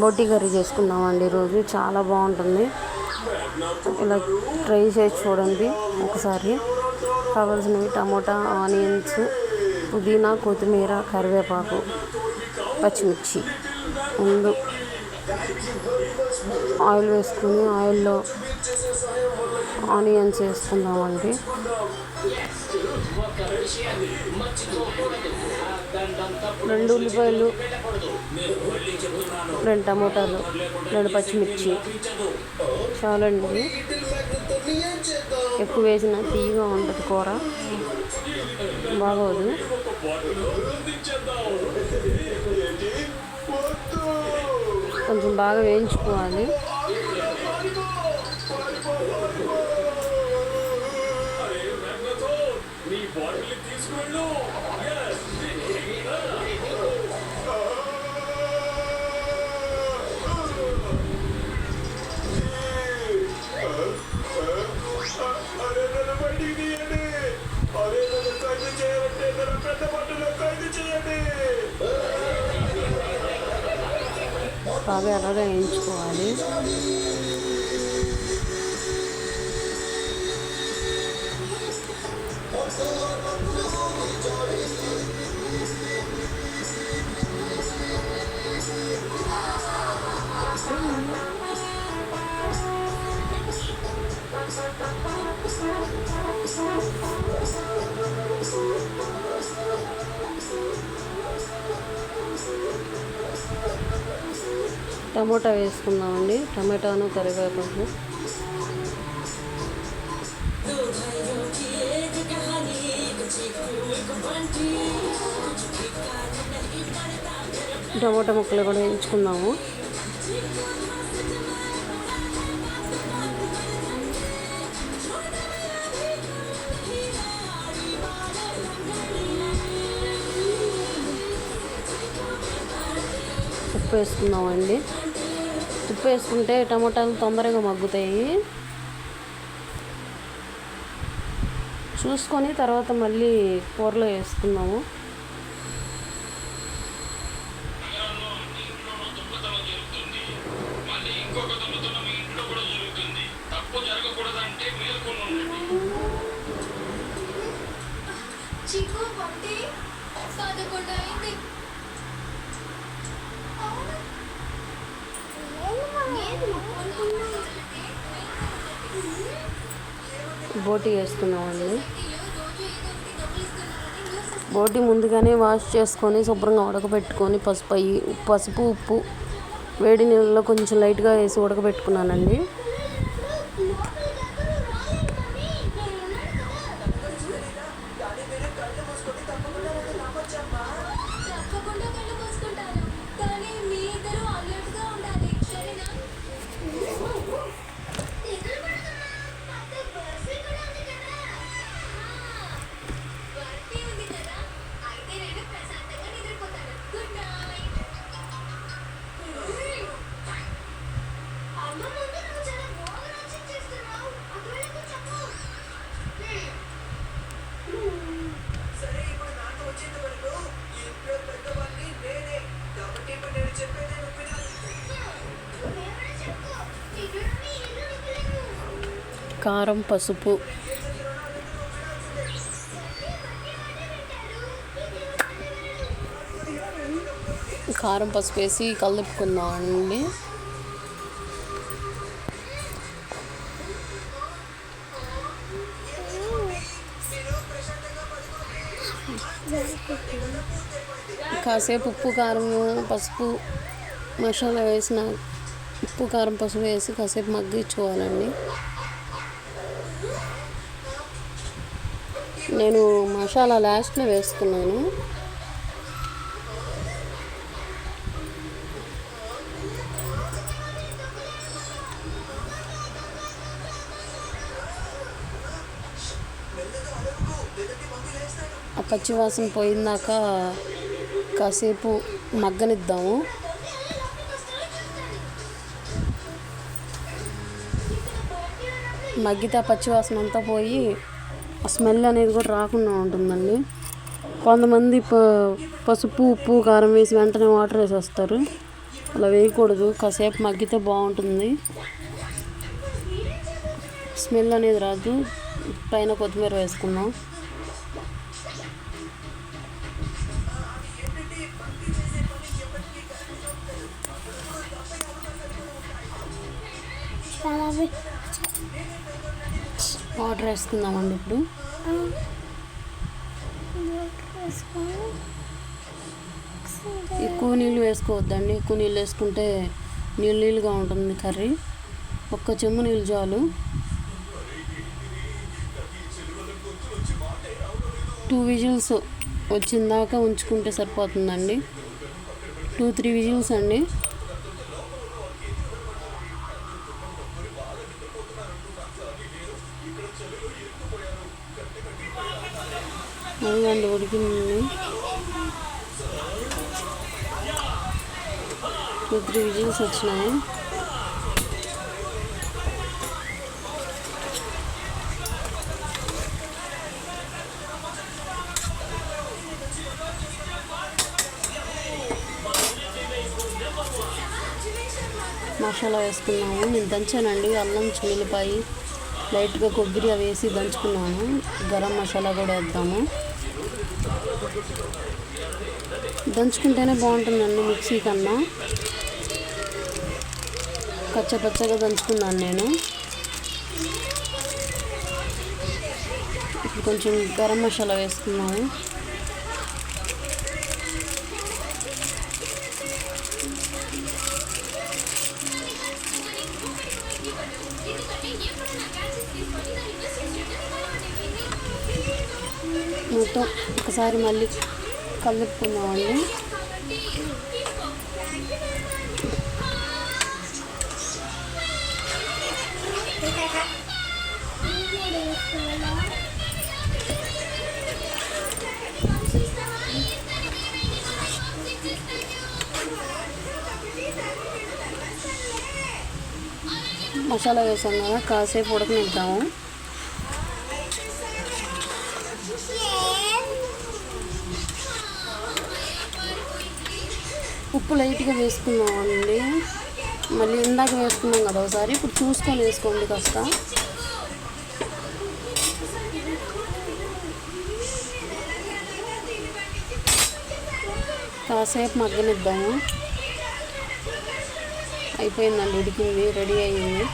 బోటి కర్రీ చేసుకున్నామండి ఈరోజు. చాలా బాగుంటుంది. ఇలా ట్రై చేసి చూడండి ఒకసారి. కావాల్సినవి టమోటా ఆనియన్స్ పుదీనా కొత్తిమీర కరివేపాకు పచ్చిమిర్చి. ముందు ఆయిల్ వేసుకుని ఆయిల్లో ఆనియన్స్ వేసుకుందామండి. రెండు ఉల్లిపాయలు రెండు టమోటాలు రెండు పచ్చిమిర్చి. చాలండి. ఎక్కువ వేసిన తీయగా ఉంటుంది కూర. బాగోదు. కొంచెం బాగా వేయించుకోవాలి. బాగా ఎర్రగా వేయించుకోవాలి? టమోటా వేసుకుందామండి. టమాటాను కరివేపాకు టమోటా ముక్కలు కూడా వేయించుకుందాము. ఉప్పు వేసుకుందామండి. ఉప్పు వేసుకుంటే టమోటాలు తొందరగా మగ్గుతాయి. చూసుకొని తర్వాత మళ్ళీ కూరలో వేసుకుందాము. బోటి వేసుకున్నామండి. బోటి ముందుగానే వాష్ చేసుకొని శుభ్రంగా ఉడకబెట్టుకొని పసుపు అయ్యి పసుపు ఉప్పు వేడి నీళ్ళలో కొంచెం లైట్గా వేసి ఉడకబెట్టుకున్నానండి. కారం పసుపు. కారం పసుపు వేసి కలుపుకుందామండి. కాసేపు ఉప్పు కారం పసుపు మసాలా వేసిన ఉప్పు కారం పసుపు వేసి కాసేపు మగ్గించుకోవాలండి. నేను మసాలా లాస్ట్లో వేసుకున్నాను. ఆ పచ్చివాసన పోయిందాక కాసేపు మగ్గనిద్దాము. మగ్గితే ఆ పచ్చివాసన అంతా పోయి స్మెల్ అనేది కూడా రాకుండా ఉంటుందండి. కొంతమంది ప పసుపు ఉప్పు కారం వేసి వెంటనే వాటర్ వేసేస్తారు. అలా వేయకూడదు. కాసేపు మగ్గితే బాగుంటుంది. స్మెల్ అనేది రాదు. పైన కొత్తిమీర వేసుకుందాం వాటర్ వేసుకుందామండి ఇప్పుడు. ఎక్కువ నీళ్ళు వేసుకోవద్దండి. ఎక్కువ నీళ్ళు వేసుకుంటే నీళ్ళు నీళ్ళుగా ఉంటుంది కర్రీ. ఒక్క చెంబు నీళ్ళు చాలు. టూ విజిల్స్ వచ్చిందాక ఉంచుకుంటే సరిపోతుందండి. టూ త్రీ విజిల్స్ అండి. అదిగండి ఉడికింది. టూ త్రీ విజిల్స్ వచ్చినాయి. మసాలా వేసుకున్నాము. నేను దంచానండి. అల్లం చిల్లిపాయి లైట్గా కొబ్బరి అవి వేసి దంచుకున్నాను. గరం మసాలా కూడా వేద్దాము. దంచుకుంటేనే బాగుంటుందండి మిక్సీ కన్నా. కచ్చపచ్చగా దంచుకున్నాను నేను. ఇప్పుడు కొంచెం గరం మసాలా వేసుకున్నాము మొత్తం ఒకసారి మళ్ళీ కలుపుకుందామండి. మసాలా వేసాం కదా కాసేపు ఉడకనిద్దాము. ఉప్పు లైట్గా వేసుకున్నామండి. మళ్ళీ ఇందాక వేసుకున్నాం కదా ఒకసారి. ఇప్పుడు చూసుకొని వేసుకోండి కాస్త. కాసేపు మగ్గనిద్దాము. అయిపోయిందండి ఉడికింది రెడీ అయ్యింది